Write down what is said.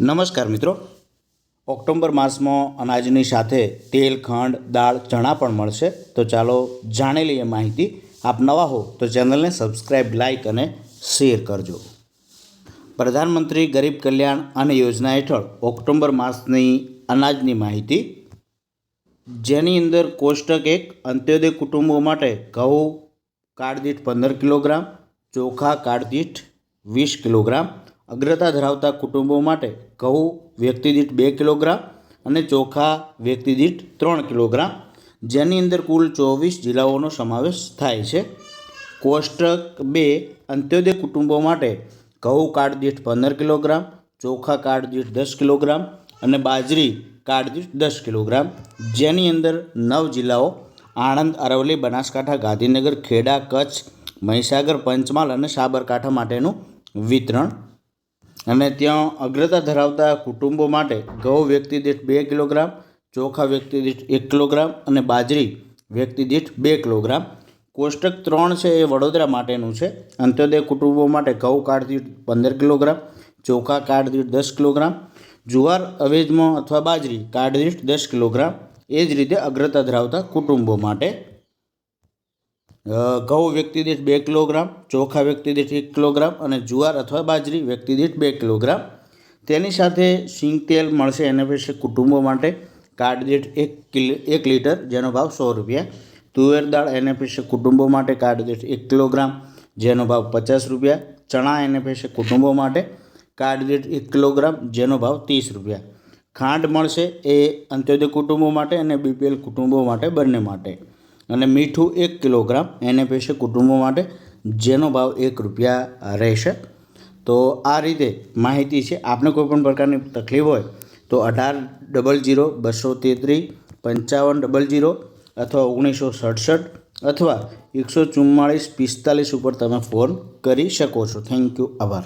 નમસ્કાર મિત્રો. ઓક્ટોબર માસમાં અનાજની સાથે તેલ, ખંડ, દાળ, ચણા પણ મળશે. તો ચાલો જાણી લઈએ માહિતી. આપ નવા હો તો ચેનલને સબસ્ક્રાઈબ લાઇક અને શેર કરજો. પ્રધાનમંત્રી ગરીબ કલ્યાણ અન્ન યોજના હેઠળ ઓક્ટોબર માસની અનાજની માહિતી. જેની અંદર કોષ્ટક એક, અંત્યોદય કુટુંબો માટે ઘઉં કાર્ડદીઠ પંદર કિલોગ્રામ, ચોખા કાર્ડદીઠ વીસ કિલોગ્રામ અગ્રતા ધરાવતા કુટુંબો માટે ઘઉં વ્યક્તિ દીઠ બે કિલોગ્રામ અને ચોખા વ્યક્તિ દીઠ ત્રણ કિલોગ્રામ. જેની અંદર કુલ ચોવીસ જિલ્લાઓનો સમાવેશ થાય છે. કોષ્ટક બે, અંત્યોદય કુટુંબો માટે ઘઉં કાર્ડ દીઠ પંદર કિલોગ્રામ, ચોખા કાર્ડ દીઠ દસ કિલોગ્રામ અને બાજરી કાર્ડ દીઠ દસ કિલોગ્રામ. જેની અંદર નવ જિલ્લાઓ, આણંદ, અરવલ્લી, બનાસકાંઠા, ગાંધીનગર, ખેડા, કચ્છ, મહીસાગર, પંચમહાલ અને સાબરકાંઠા માટેનું વિતરણ અને ત્યાં અગ્રતા ધરાવતા કુટુંબો માટે ઘઉં વ્યક્તિ દીઠ બે કિલોગ્રામ, ચોખા વ્યક્તિ દીઠ એક કિલોગ્રામ અને બાજરી વ્યક્તિ દીઠ બે કિલોગ્રામ. કોષ્ટક ત્રણ છે એ વડોદરા માટેનું છે. અંત્યોદય કુટુંબો માટે ઘઉં કાર્ડ દીઠ પંદર કિલોગ્રામ, ચોખા કાર્ડ દીઠ દસ કિલોગ્રામ, જુવાર, અવેજમાં અથવા બાજરી કાર્ડ દીઠ દસ કિલોગ્રામ. એ જ રીતે અગ્રતા ધરાવતા કુટુંબો માટે ઘઉં વ્યક્તિ દીઠ બે કિલોગ્રામ, ચોખા વ્યક્તિ દીઠ એક કિલોગ્રામ અને જુવાર અથવા બાજરી વ્યક્તિ દીઠ બે કિલોગ્રામ. તેની સાથે સિંગ તેલ મળશે એના વિશે કુટુંબો માટે કાર્ડ દીઠ એક કિલ, એક લીટર, જેનો ભાવ સો રૂપિયા. તુવેર દાળ એને વિશે કુટુંબો માટે કાર્ડ દીઠ એક કિલોગ્રામ, જેનો ભાવ પચાસ રૂપિયા. ચણા એને વિશે કુટુંબો માટે કાર્ડ દીઠ એક કિલોગ્રામ, જેનો ભાવ ત્રીસ રૂપિયા. ખાંડ મળશે એ અંત્યોદય કુટુંબો માટે અને બીપીએલ કુટુંબો માટે બંને માટે. અને મીઠું એક કિલોગ્રામ. એને પેશે કુટુંબો માટે જેનો ભાવ એક રૂપિયા રહેશે. તો આ રીતે માહિતી છે. આપને કોઈપણ પ્રકારની તકલીફ હોય તો અઢાર ડબલ જીરો બસો તેત્રીસ પંચાવન ડબલ જીરો અથવા ઓગણીસો સડસઠ અથવા એકસો ચુમ્માળીસ પિસ્તાલીસ ઉપર તમે ફોન કરી શકો છો. Thank you. આભાર.